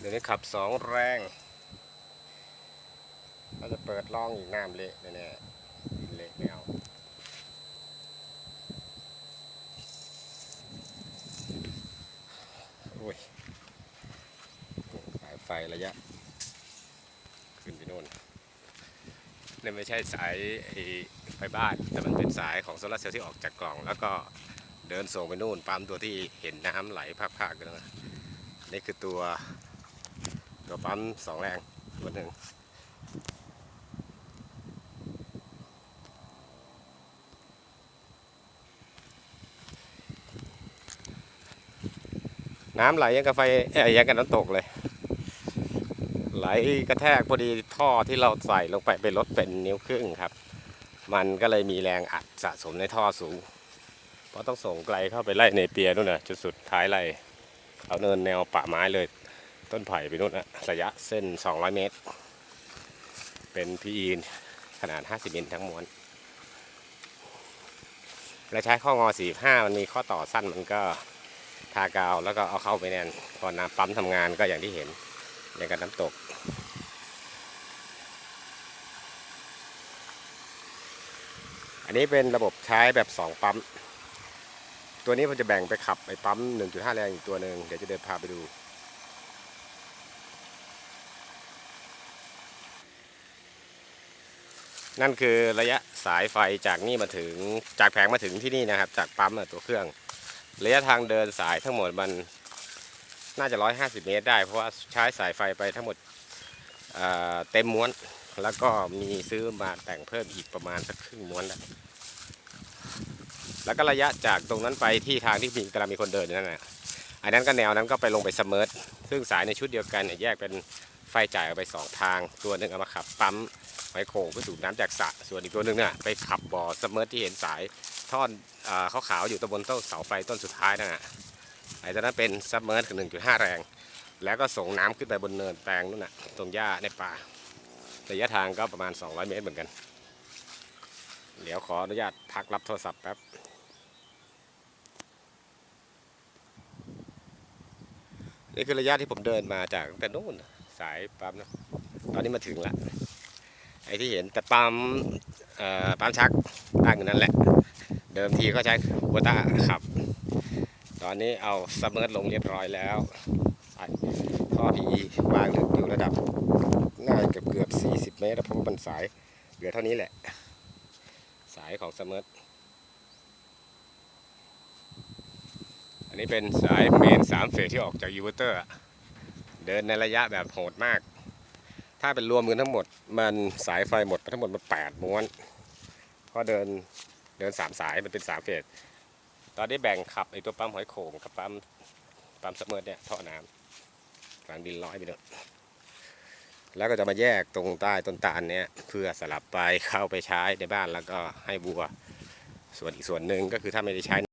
เดี๋ยวนี้ขับสองแรงเราจะเปิดล่องอีกน้ำเละแน่ๆดินเละไม่เอาโอ้ยสายไฟระยะ ขึ้นไปโน่นนี่ไม่ใช่สายไฟบ้าน แต่มันเป็นสายของโซลาร์เซลล์ที่ออกจากกล่อง แล้วก็เดินส่งไปนู่นปั๊มตัวที่เห็นน้ำไหลพากๆกันนะนี่คือตัว ตัวปั๊มสองแรงตัวหนึ่งน้ำไหลยังกับไฟเอ้ยยังกับน้ำตกเลย ไหลกระแทกพอดีท่อที่เราใส่ลงไปเป็นรถเป็นนิ้วครึ่งครับ มันก็เลยมีแรงอัดสะสมในท่อสูง เพราะต้องส่งไกลเข้าไปไล่ในเปียนู่นนะจุดสุดท้ายไล่เอาเนินแนวป่าไม้เลย ต้นไผ่ไปนู่นนะระยะเส้น 200 เมตร เป็น PE ขนาด 50มิลทั้งม้วน และใช้ข้องอ 45 มันมีข้อต่อสั้นมันก็ทากาวแล้วก็เอาเข้าไปแน่น พอน้ำปั๊มทำงานก็อย่างที่เห็น อย่างกับน้ำตก อันนี้เป็นระบบใช้แบบ 2 ปั๊ม ตัวนี้ผมจะแบ่งไปขับไอ้ปั๊ม 1.5 แรงอีกตัวหนึ่งเดี๋ยวจะเดินพาไปดู นั่นคือระยะสายไฟจากนี่มาถึงจากแผงมาถึงที่นี่นะครับ จากปั๊มตัวเครื่อง ระยะทางเดินสายทั้งหมดมันน่าจะ 150 เมตรได้ เพราะว่าใช้สายไฟไปทั้งหมดเเต็มม้วน แล้วก็มีซื้อมาแต่งเพิ่มอีกประมาณสักครึ่งม้วนแหละแล้วก็ระยะจากตรงนั้นไปที่ทางที่มีกำลังมีคนเดินอยู่นั่นนะอันนั้นก็แนวนั้นก็ไปลงไปเสมอซึ่งสายในชุดเดียวกันแยกเป็นไฟจ่ายออกไปสองทาง ตัวหนึ่งเอามาขับปั๊ม ไมโครเพื่อสูบน้ำจากสระส่วนอีกตัวหนึ่งเนี่ยไปขับบ่อเสมอที่เห็นสายท่อนเขาขาวๆอยู่ตรงบนต้นเสาไฟต้นสุดท้ายนั่นน่ะไอ้ตัวนั้นเป็นซับเมอร์คือ1.5แรง แล้วก็ส่งน้ำขึ้นไปบนเนินแปลงนู่นน่ะตรงหญ้าในป่าระยะทางก็ประมาณ 200 เมตรเหมือนกัน เดี๋ยวขออนุญาตพักรับโทรศัพท์แป๊บนี่คือระยะที่ผมเดินมาจากตั้งแต่นู่นสายปั๊มนะตอนนี้มาถึงแล้ว ไอ้ที่เห็นแต่ปั๊มปั๊มชักตั้งอยู่นั่นแหละ เดิมทีก็ใช้วัวต้าขับ ตอนนี้เอาซับเมอร์ลงเรียบร้อยแล้วใส่ท่อพีวางลึกอยู่ระดับน่าจะเกือบเกือบ 40 เมตรแล้วเพราะว่ามันสายเหลือเท่านี้แหละ สายของซับเมอร์อันนี้เป็นสายเมน3เฟสที่ออกจากยูเวอร์เตอร์ เดินในระยะแบบโหดมาก ถ้าเป็นรวมกันทั้งหมด มันสายไฟหมดไปทั้งหมดมันแปดม้วนพราะเดินเดินสามสายมันเป็นสามเฟสตอนนี้แบ่งขับไอตัวปั๊มหอยโข่งกับปั๊มปั๊มสมเมอร์เนี่ยท่อน้ำฝังดินร้อยไปเลยแล้วก็จะมาแยกตรงใต้ต้นตาลเนี่ยเพื่อสลับไปเข้าไปใช้ในบ้านแล้วก็ให้บัว ส่วนอีกส่วนหนึ่งก็คือถ้าไม่ได้ใช้